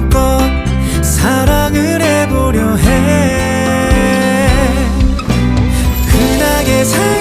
마음껏 사랑을 해보려 해. 흔하게 살